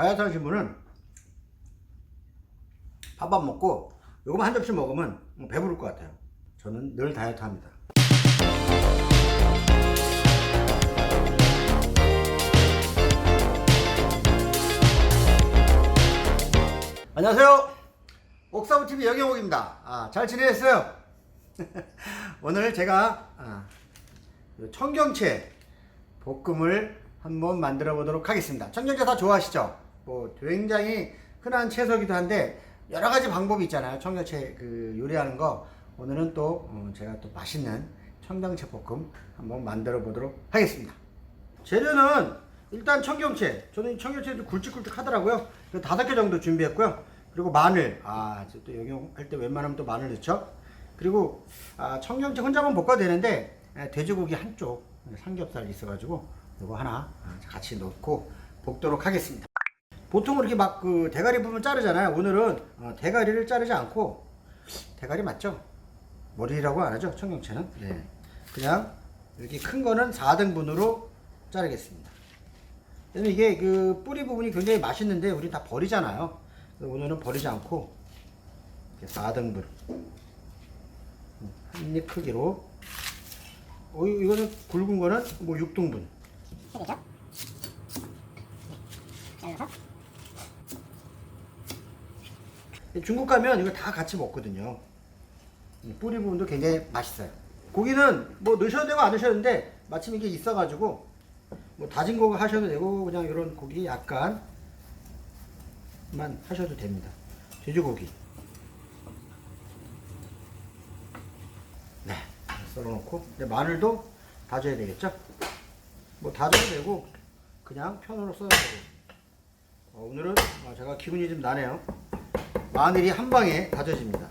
다이어트 하시는 분은 밥 안 먹고 요거만 한 접시 먹으면 배부를 것 같아요. 저는 늘 다이어트 합니다. 안녕하세요. 옥사부TV 영영옥입니다. 아, 잘 지내셨어요? 오늘 제가 아, 요 청경채 볶음을 한번 만들어 보도록 하겠습니다. 청경채 다 좋아하시죠? 뭐 굉장히 흔한 채소이기도 한데 여러 가지 방법이 있잖아요. 청경채 그 요리하는 거 오늘은 또 어, 제가 또 맛있는 청경채 볶음 한번 만들어 보도록 하겠습니다. 재료는 일단 청경채. 저는 이 청경채도 굵직굵직 하더라고요. 다섯 개 정도 준비했고요. 그리고 마늘. 아, 저또 영용할 때 웬만하면 또 마늘 넣죠. 그리고 아, 청경채 혼자만 볶아도 되는데 에, 돼지고기 한쪽 삼겹살 있어가지고 이거 하나 아, 같이 넣고 볶도록 하겠습니다. 보통 이렇게 막 그 대가리 부분 자르잖아요. 오늘은 어, 대가리를 자르지 않고 대가리 맞죠? 머리라고 안 하죠? 청경채는. 네. 그냥 이렇게 큰 거는 4등분으로 자르겠습니다. 왜냐면 이게 그 뿌리 부분이 굉장히 맛있는데 우리 다 버리잖아요. 오늘은 버리지 않고 이렇게 4등분 한 입 크기로 어, 이- 이거는 굵은 거는 뭐 6등분 되겠죠? 잘라서 중국 가면 이거 다 같이 먹거든요. 이 뿌리 부분도 굉장히 맛있어요. 고기는 뭐 넣으셔도 되고 안 넣으셔도 되는데 마침 이게 있어가지고 뭐 다진 거 하셔도 되고 그냥 이런 고기 약간만 하셔도 됩니다. 돼지고기. 네, 썰어놓고 이제 마늘도 다져야 되겠죠? 뭐 다져도 되고 그냥 편으로 써도 되고. 어, 오늘은 어, 제가 기분이 좀 나네요. 마늘이 한 방에 다져집니다.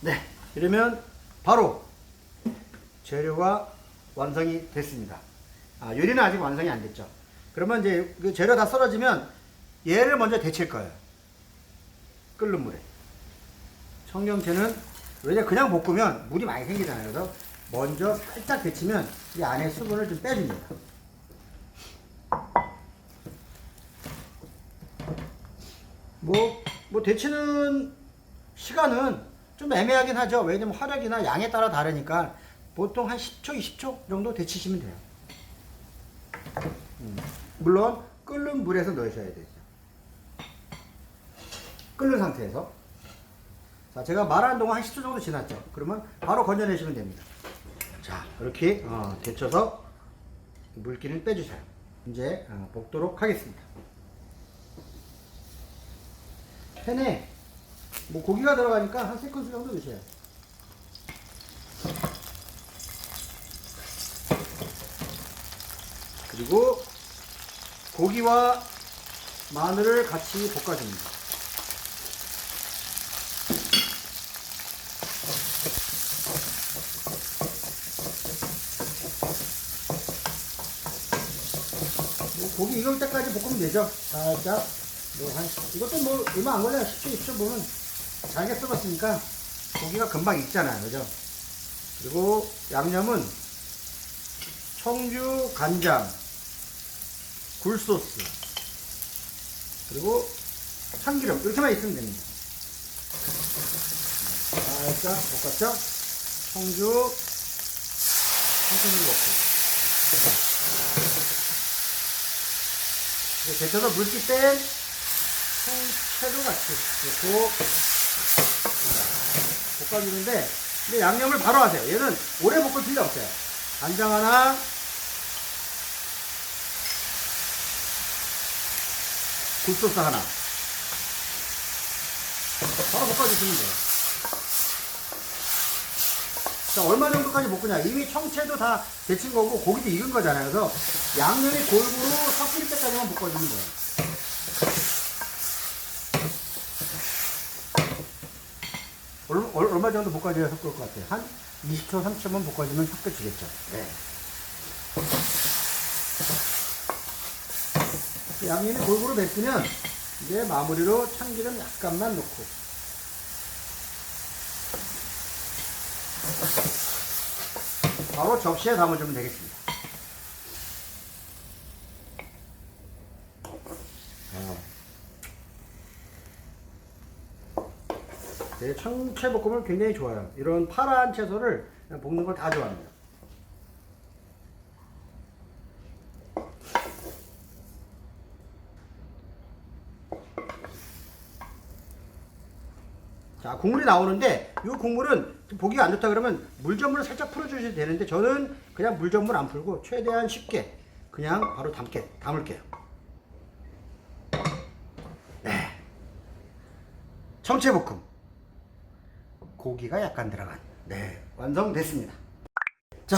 네, 이러면 바로 재료가 완성이 됐습니다. 아, 요리는 아직 완성이 안 됐죠. 그러면 이제 그 재료 다 썰어지면 얘를 먼저 데칠 거예요. 끓는 물에. 청경채는 왜냐 그냥 볶으면 물이 많이 생기잖아요. 그래서 먼저 살짝 데치면 이 안에 수분을 좀 빼줍니다. 뭐, 뭐 데치는 시간은 좀 애매하긴 하죠. 왜냐면 화력이나 양에 따라 다르니까 보통 한 10초, 20초 정도 데치시면 돼요. 음, 물론 끓는 물에서 넣으셔야 되죠. 끓는 상태에서. 자, 제가 말하는 동안 한 10초 정도 지났죠. 그러면 바로 건져내시면 됩니다. 자, 이렇게 어, 데쳐서 물기를 빼주세요. 이제 어, 볶도록 하겠습니다. 팬에 뭐 고기가 들어가니까 한 3큰술 정도 넣으셔요. 그리고 고기와 마늘을 같이 볶아줍니다. 뭐 고기 익을 때까지 볶으면 되죠. 살짝. 뭐 한, 이것도 뭐 얼마 안 걸려요. 10초, 20초 보면 잘게 썰었으니까 고기가 금방 익잖아요. 그죠? 그리고 양념은 청주, 간장, 굴소스, 그리고 참기름. 이렇게만 있으면 됩니다. 살짝 볶았죠? 청주, 한큰술 넣고. 데쳐서 물기 뺀 청채도 같이 넣고 볶아주는데 근데 양념을 바로 하세요. 얘는 오래 볶을 필요 없어요. 간장 하나 굴소스 하나 바로 볶아주시면 돼요. 자, 얼마 정도까지 볶으냐? 이미 청채도 다 데친 거고 고기도 익은 거잖아요. 그래서 양념이 골고루 섞일 때까지만 볶아주면 돼요. 얼, 얼마 정도 볶아줘야 섞을 것 같아요? 한 20초, 30초만 볶아주면 섞여지겠죠. 네. 양념이 골고루 됐으면 이제 마무리로 참기름 약간만 넣고 바로 접시에 담아주면 되겠습니다. 제 청채볶음을 굉장히 좋아해요. 이런 파란 채소를 볶는 걸 다 좋아합니다. 자, 국물이 나오는데 이 국물은 보기가 안 좋다 그러면 물전물을 살짝 풀어주셔도 되는데 저는 그냥 물전물 안 풀고 최대한 쉽게 그냥 바로 담게, 담을게요. 네. 청채볶음. 고기가 약간 들어간. 네, 완성됐습니다. 자,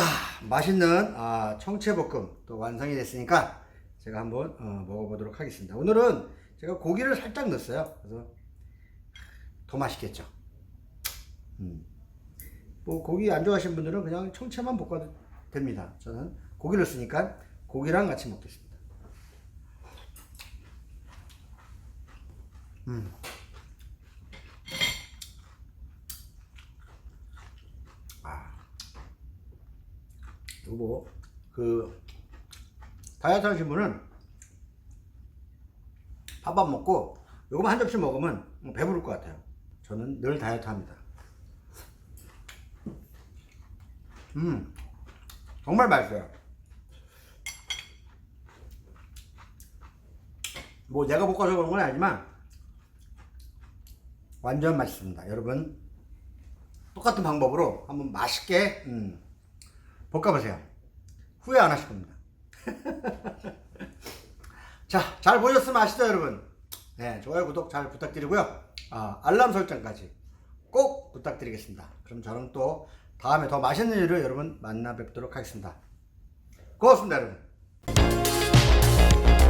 맛있는 아, 청채볶음 또 완성이 됐으니까 제가 한번 어, 먹어보도록 하겠습니다. 오늘은 제가 고기를 살짝 넣었어요. 그래서 더 맛있겠죠. 음. 뭐 고기 안 좋아하시는 분들은 그냥 청채만 볶아도 됩니다. 저는 고기를 쓰니까 고기랑 같이 먹겠습니다. 음. 아. 이거 뭐그 다이어트 하신 분은 밥 안 먹고 요거만 한 접시 먹으면 배부를 것 같아요. 저는 늘 다이어트 합니다. 음, 정말 맛있어요. 뭐 내가 볶아서 그런 건 아니지만 완전 맛있습니다. 여러분 똑같은 방법으로 한번 맛있게 음, 볶아보세요. 후회 안 하실 겁니다. 자, 잘 보셨으면 아시죠, 여러분? 네, 좋아요, 구독 잘 부탁드리고요. 아, 알람 설정까지 꼭 부탁드리겠습니다. 그럼 저는 또 다음에 더 맛있는 일을 여러분 만나 뵙도록 하겠습니다. 고맙습니다, 여러분.